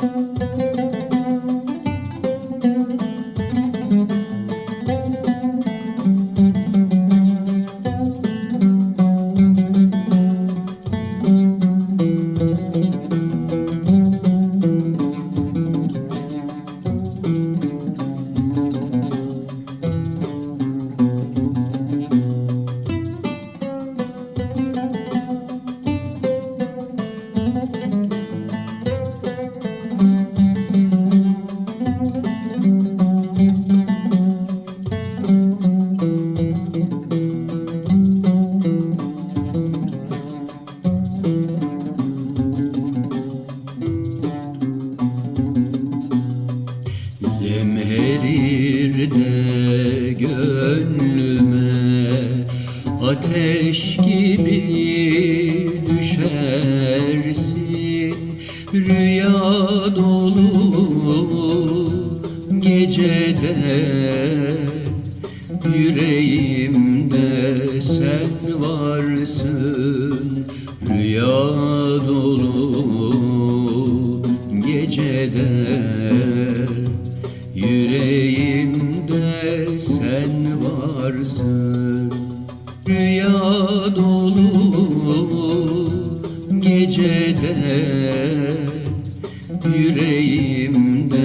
Música Zemherir de gönlüme Ateş gibi düşersin. Rüya dolu gecede Yüreğimde sen varsın. Rüya dolu gecede Yüreğimde sen varsın. Rüya dolu gecede Yüreğimde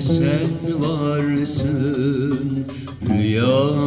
sen varsın. Rüya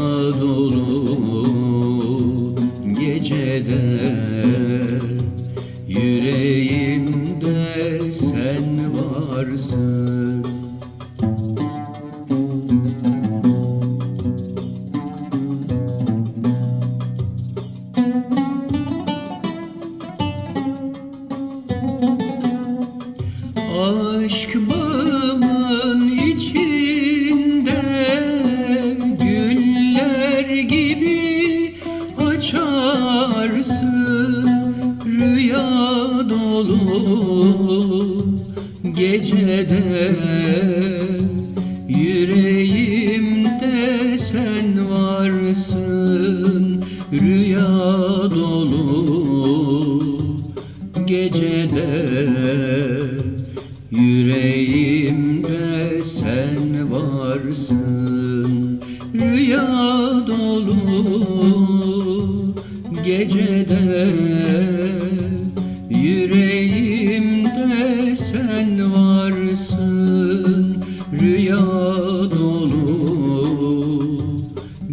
gecede yüreğimde sen varsın Rüya dolu gecede Yüreğimde sen varsın Rüya dolu gecede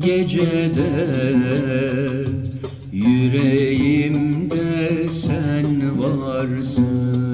gecede Yüreğimde sen varsın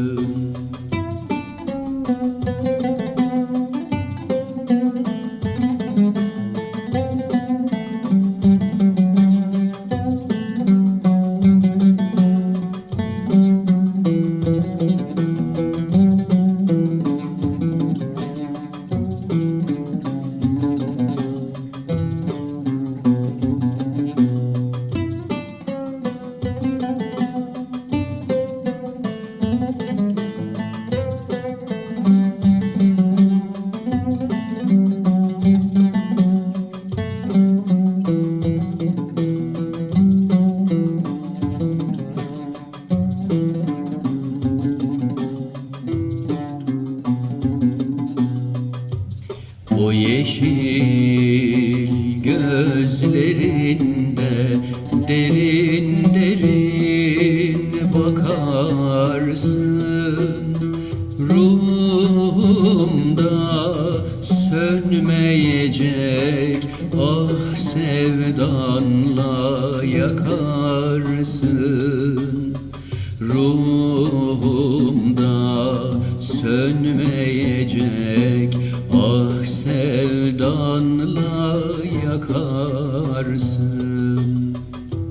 O yeşil gözlerinde derin derin bakarsın. Ruhumda sönmeyecek ah sevdanla yakarsın. Ruhumda sönmeyecek yakarsın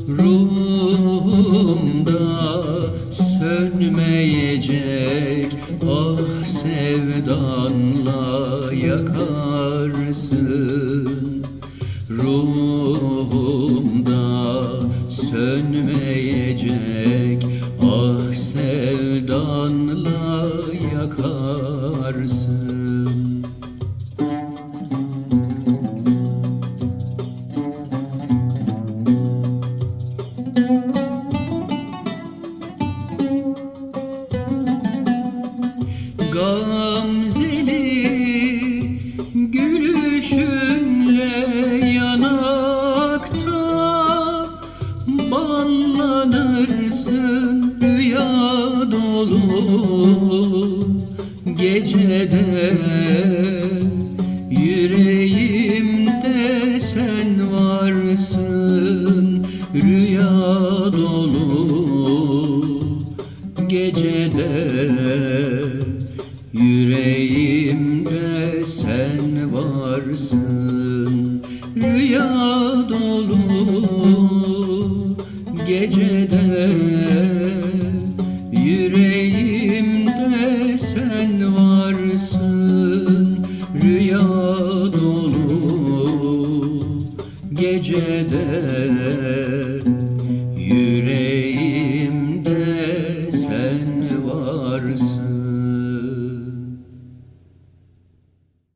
Ruhumda sönmeyecek ah sevdanla yakarsın. Ruhumda sönmeyecek ah sevdanla yakarsın Yüreğimde sen varsın Rüya dolu gecede Yüreğimde sen varsın Rüya dolu gecede Yüreğimde